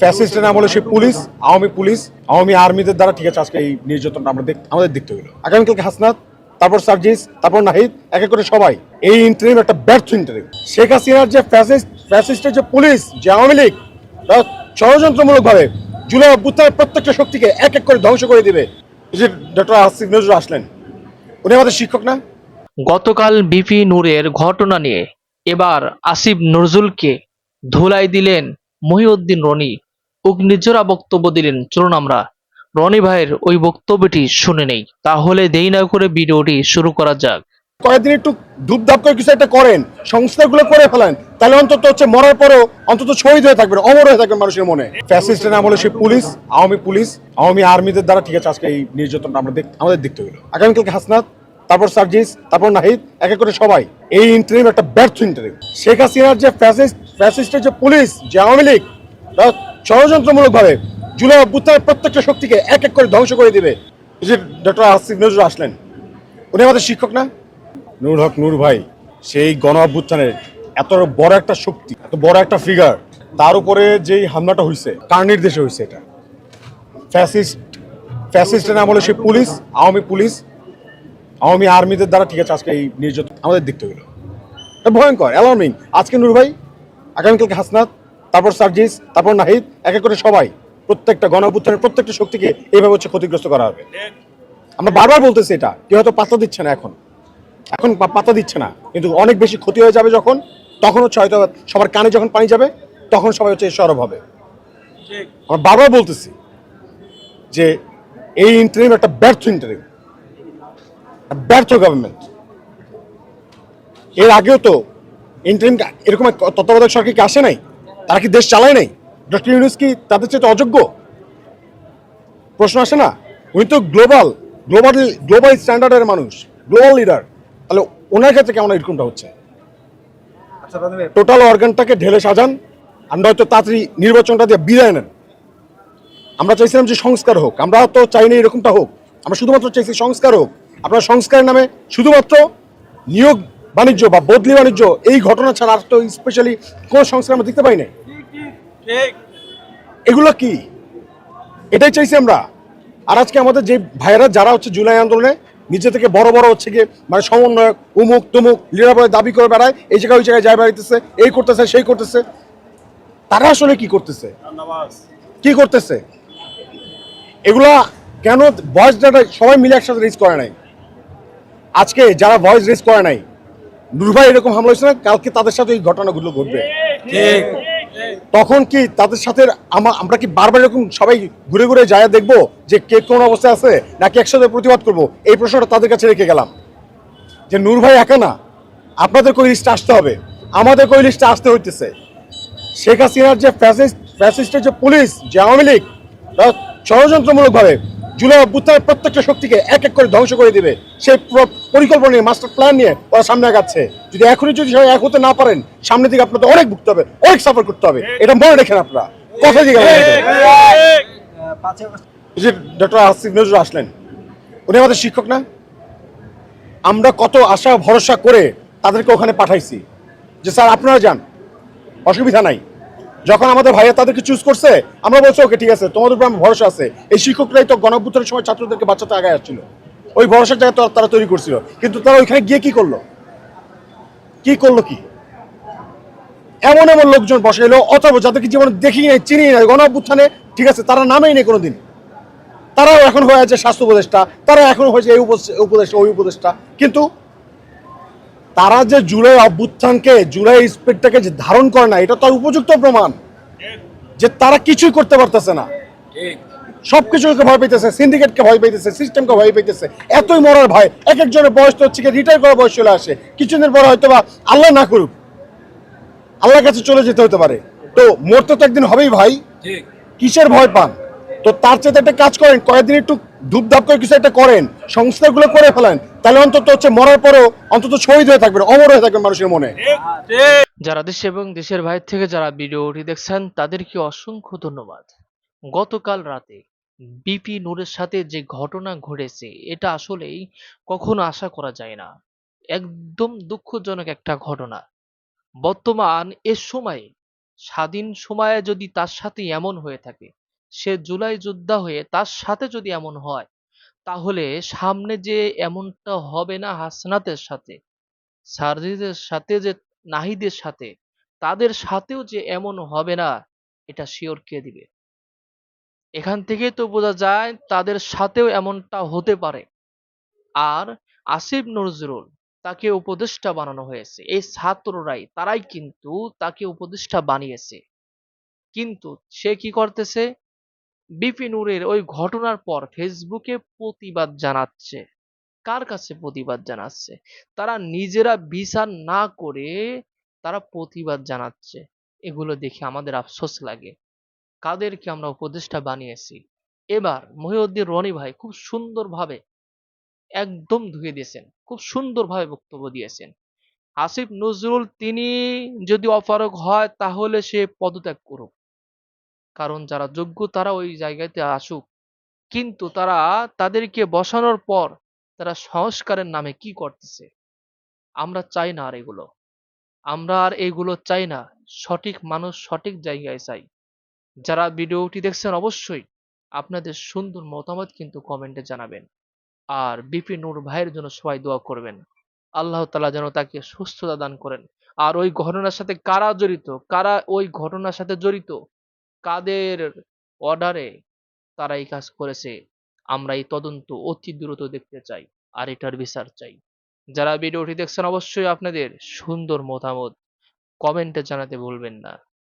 ফ্যাসিস্টের নাম হলো সেই পুলিশ, আওয়ামী পুলিশ, আওয়ামী আর্মিদের দ্বারা ঠিক আছে আজকে এই নির্যাতনটা আমরা আমাদের দেখতে হলো। আগামীকালকে হাসনাত, তারপর সার্জিস, তারপর নাহিদ, এক এক করে সবাই। এই ইন্টারভিউ একটা ব্যর্থ ইন্টারভিউ শেখ হাসিনার যে ফ্যাসিস্ট, ফ্যাসিস্টের যে পুলিশ, যে আওয়ামী লীগ তারা ষড়যন্ত্রমূলকভাবে জুলাই অভ্যুত্থানের প্রত্যেকটা শক্তিকে এক এক করে ধ্বংস করে দিবে। যে ডক্টর আসিফ নজরুল আসলেন, উনি আমাদের শিক্ষক না? গতকাল বিপি নূরের ঘটনা নিয়ে এবার আসিফ নজরুলকে ধুলাই দিলেন মহিউদ্দিন রনি। অগ্নিজোড়া বক্তব্য দিলেন চলুন আমরা রনি ভাইয়ের ওই বক্তব্যটি শুনে নেই। তাহলে দেরি না করে ভিডিওটি শুরু করা যাক। কয়েকদিন একটু ধূপধাপ করে কিছু একটা করেন সংস্থাগুলো করে ফেলেন তাহলে অন্তত হচ্ছে মরার পরেও অন্তত শহীদ হয়ে থাকবেন অমর হয়ে থাকবেন মানুষের মনে। ফ্যাসিস্টের নাম হলো সেই পুলিশ আওয়ামী পুলিশ আওয়ামী আর্মিদের দ্বারা ঠিক আছে আজকে এই নির্যাতনটা আমরা দেখ- আমাদের দেখতে হলো। আগামীকালকে হাসনাত তারপর সার্জিস তারপর নাহিদ এক এক করে সবাই। এই ইন্টারভিউ একটা ব্যর্থ ইন্টারভিউ শেখ হাসিনার যে ফ্যাসিস্ট ফ্যাসিস্টের যে পুলিশ যে আওয়ামী লীগ ষড়যন্ত্রমূলকভাবে জুলাই অভ্যুত্থানের প্রত্যেকটা শক্তিকে এক এক করে ধ্বংস করে দিবে। যে ডক্টর আসিফ নজরুল আসলেন, উনি আমাদের শিক্ষক না? নূর হক নূর ভাই, সেই গণ অভ্যুত্থানের এত বড় একটা শক্তি, এত বড় একটা ফিগার তার উপরে যেই হামলাটা হয়েছে কার নির্দেশে হয়েছে এটা? ফ্যাসিস্ট ফ্যাসিস্টের নাম হলো সেই পুলিশ, আওয়ামী পুলিশ, আওয়ামী আর্মিদের দ্বারা ঠিক আছে, আজকে এই নির্যাতন আমাদের দেখতে হলো ভয়ঙ্কর অ্যালার্মিং আজকে নূর ভাই, আগামীকালকে হাসনাত তারপর সার্জিস, তারপর নাহিদ, এক এক করে সবাই, প্রত্যেকটা গণ অভ্যুত্থানের প্রত্যেকটা শক্তিকে এইভাবে হচ্ছে ক্ষতিগ্রস্ত করা হবে। আমরা বারবার বলতেছি এটা, কেউ হয়তো পাত্তা দিচ্ছে না এখন। এখন পা- পাত্তা দিচ্ছে না, কিন্তু অনেক বেশি ক্ষতি হয়ে যাবে যখন, তখন হচ্ছে হয়তো সবার কানে যখন পানি যাবে, তখন সবাই হচ্ছে সরব হবে। আমরা বারবার বলতেছি যে এই ইন্টারভিউ একটা ব্যর্থ ইন্টারভিউ ব্যর্থ গভর্নমেন্ট এর আগেও তো ইন্টারিম এরকম তত্ত্বাবধায়ক সরকার কি আসে নাই? তারা কি দেশ চালায় নাই? ডক্টর ইউনুস কি তাদের চেয়ে অযোগ্য? প্রশ্ন আসে না। উনি তো গ্লোবাল গ্লোবাল গ্লোবাল স্ট্যান্ডার্ডের মানুষ গ্লোবাল লিডার তাহলে ওনার ক্ষেত্রে কেমন এরকমটা হচ্ছে? টোটাল অর্গানটাকে ঢেলে সাজান আমরা হয়তো তাড়াতাড়ি নির্বাচনটা দিয়ে বিদায় নেন। আমরা চাইছিলাম যে সংস্কার হোক আমরা তো চাইনি এরকমটা হোক। আমরা শুধুমাত্র চাইছি সংস্কার হোক। আপনার সংস্কারের নামে শুধুমাত্র নিয়োগ বাণিজ্য বা বদলি বাণিজ্য এই ঘটনা ছাড়া আর তো স্পেশালি কোনো সংস্কার আমরা দেখতে পাই নাই এগুলো কি? এটাই চাইছি আমরা। আর আজকে আমাদের যে ভাইয়েরা যারা হচ্ছে জুলাই আন্দোলনে নিজে থেকে বড় বড় হচ্ছে গিয়ে মানে সমন্বয়ক উমুক তুমুক লিডার দাবি করে বেড়ায় এই জায়গায় ওই জায়গায় যায় বেড়াইতেছে এই করতেছে সেই করতেছে তারা আসলে কি করতেছে? কি করতেছে? এগুলা কেন ভয়েস ডাটা সবাই মিলে একসাথে রিচ করে নাই? আজকে যারা ভয়েস রিচ করে নাই নুরভাই এরকম হামলা হয়েছে না? কালকে তাদের সাথে এই ঘটনাগুলো ঘটবে। তখন কি তাদের সাথে আমরা কি বারবার এরকম সবাই ঘুরে ঘুরে যায় দেখব যে কে কোন অবস্থায় আছে, নাকি একসাথে প্রতিবাদ করব? এই প্রশ্নটা তাদের কাছে রেখে গেলাম। যে নূর ভাই একা না, আপনাদের ওই লিস্টে আসতে হবে? আমাদের ওই লিস্টে আসতে হইতেছে? শেখ হাসিনার যে ফ্যাসিস্ট ফ্যাসিস্টের যে পুলিশ, যে আওয়ামী লীগ, তারা ষড়যন্ত্রমূলকভাবে জুলাই অভ্যুত্থানের প্রত্যেকটা শক্তিকে এক এক করে ধ্বংস করে দিবে। সেই পরিকল্পনা নিয়ে মাস্টার প্ল্যান নিয়ে ওরা সামনে আগাচ্ছে। যদি এখনই যদি সবাই এক হতে না পারেন, সামনে দিকে আপনাদের অনেক ভুগতে হবে, অনেক সাফার করতে হবে। এটা মনে রেখেন আপনারা। কথা যে ডক্টর আসিফ নজরুল আসলেন, উনি আমাদের শিক্ষক না? আমরা কত আশা, ভরসা করে তাদেরকে ওখানে পাঠাইছি। যে স্যার, আপনারা যান। অসুবিধা নাই। যখন আমাদের ভাইয়া তাদেরকে চুজ করছে, আমরা বলছি ওকে ঠিক আছে, তোমাদের উপর আমার ভরসা আছে। এই শিক্ষকরাই তো গণঅভ্যুত্থানের সময় ছাত্রদেরকে বাঁচাতে আগে আসছিল। ওই ভরসার জায়গা তারা তৈরি করছিল। কিন্তু তারা ওইখানে গিয়ে কি করল? কি করল কি? এমন এমন লোকজন বসে এলো অথবা যাদেরকে জীবনে দেখি নাই, চিনি নাই গণ অভ্যুত্থানে ঠিক আছে, তারা নামেই নেই কোনোদিন। তারাও এখন হয়ে আছে স্বাস্থ্য উপদেষ্টা, তারা এখন হয়েছে এই উপদেষ্টা ওই উপদেষ্টা। কিন্তু তারা যে জুলাই অভ্যুত্থানকে জুলাই স্পিডটাকে যে ধারণ করে না এটা তার উপযুক্ত প্রমাণ যে তারা কিছুই করতে পারতেছে না। সবকিছুকে ভয় পাইতেছে সিন্ডিকেটকে ভয় পাইতেছে সিস্টেমকে ভয় পাইতেছে এতই মরার ভয়। এক একজনের বয়স তো হচ্ছে রিটায়ার করার বয়স চলে আসে। কিছুদিন পরে হয়তো বা আল্লাহ না করুক আল্লাহর কাছে চলে যেতে হতে পারে। তো মরতে তো একদিন হবেই ভাই। কিসের ভয় পান? তো তার চেয়ে একটা কাজ করেন কয়েকদিন একটু ধূপধাপ করে কিছু একটা করেন, সংস্কারগুলো করে ফেলেন, তাহলে অন্তত হচ্ছে মরার পরেও অন্তত শহীদ হয়ে থাকবেন, অমর হয়ে থাকবেন মানুষের মনে। যারা দেশ এবং দেশের বাইরে থেকে যারা ভিডিওটি দেখছেন, তাদেরকে অসংখ্য ধন্যবাদ। গতকাল রাতে বিপি নূরের সাথে যে ঘটনা ঘটেছে, এটা আসলেই কখনো আশা করা যায় না। একদম দুঃখজনক একটা ঘটনা। বর্তমান এ সময়ে, স্বাধীন সময়ে যদি তার সাথে এমন হয়ে থাকে সে জুলাই যোদ্ধা হয়ে তার সাথে যদি এমন হয়, তাহলে সামনে যে এমনটা হবে না হাসনাতের সাথে সার্জিদের সাথে যে নাহিদের সাথে, তাদের সাথেও যে এমন হবে না, এটা শিওর কে দিবে? এখান থেকে তো বোঝা যায় তাদের সাথেও এমনটা হতে পারে। আর আসিফ নজরুল তাকে উপদেষ্টা বানানো হয়েছে। এই ছাত্ররাই, তারাই কিন্তু তাকে উপদেষ্টা বানিয়েছে। কিন্তু সে কি করতেছে? বিপিনুরের ওই ঘটনার পর ফেসবুকে প্রতিবাদ জানাচ্ছে। কার কাছে প্রতিবাদ জানাচ্ছে? তারা নিজেরা বিচার না করে তারা প্রতিবাদ জানাচ্ছে। এগুলো দেখে আমাদের আফসোস লাগে। কাদেরকে আমরা উপদেষ্টা বানিয়েছি? এবার মহিউদ্দিন রনি ভাই খুব সুন্দরভাবে একদম ধুয়ে দিয়েছেন। খুব সুন্দরভাবে বক্তব্য দিয়েছেন। আসিফ নজরুল, তিনি যদি অপারগ হয় তাহলে সে পদত্যাগ করুক। কারণ যারা যোগ্য তারা ওই জায়গাতে আসুক। কিন্তু তারা তাদেরকে বসানোর পর তারা সংস্কারের নামে কি করতেছে? আমরা চাই না আর এগুলো। আমরা আর এগুলো চাই না। সঠিক মানুষ সঠিক জায়গায় চাই। যারা ভিডিওটি দেখছেন অবশ্যই আপনাদের সুন্দর মতামত কিন্তু কমেন্টে জানাবেন। আর বিপি নূর ভাইয়ের জন্য সবাই দোয়া করবেন। আল্লাহ তালা যেন তাকে সুস্থতা দান করেন। আর ওই ঘটনার সাথে কারা জড়িত? কারা ওই ঘটনার সাথে জড়িত? কাদের অর্ডারে তারা এই কাজ করেছে, আমরা এই তদন্ত অতি দ্রুত দেখতে চাই আর এটার বিচার চাই। যারা ভিডিওটি দেখছেন, অবশ্যই আপনাদের সুন্দর মতামত কমেন্টে জানাতে ভুলবেন না।